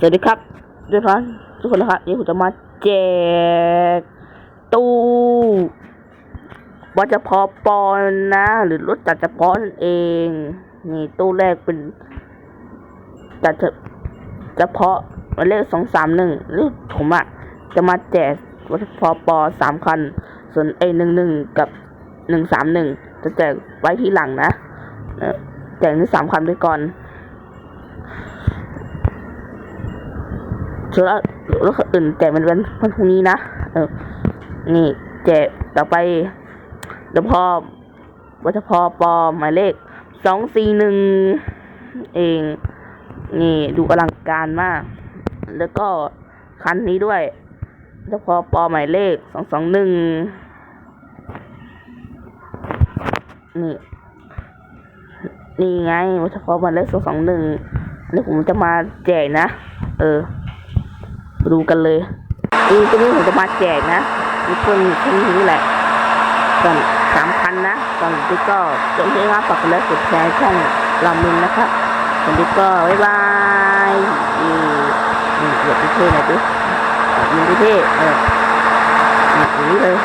สวัสดีครับทุกท่านทุกคนนะครับนี่ผมจะมาแจกตู้วัจะพอปอนนะ หรือรถจัดเฉพาะนั่นเอง นี่ตู้แรกเป็นจัดเฉเพาะหมายเลขสองสามหนึ่งหรือผมอะจะมาแจกวัจะพอปอสามคัน ส่วนเอหนึ่งหนึ่งกับหนึ่งสามหนึ่งจะแจกไว้ที่หลังนะแจกที่สามคันไปก่อน ส่วนรถอื่นแจกมันวันวันพรุ่งนี้นะเออนี่แจกต่อไปเดี๋ยวพอวัชพอปอหมายเลขสองสี่หนึ่งเอง นี่ดูอลังการมาก แล้วก็คันนี้ด้วยวัชพอปอหมายเลขสองสองหนึ่งนี่ นี่ไงวัชพอหมายเลขสองสองหนึ่งนี่ผมจะมาแจกนะ เออ ดูกันเลยอีตัวนี้ผมจะมาแจกนะมีเครื่องเครื่องนี้แหละก่อนสามพันนะก่อนที่ก็จนที่ครับฝากกดไลค์กดแชร์ช่องเรามินนะครับวันนี้ก็บ๊ายบายอีนี่เดี๋ยวพี่เท่หน่อยดิยิงพี่เท่เออนี่อย่างนี้เลย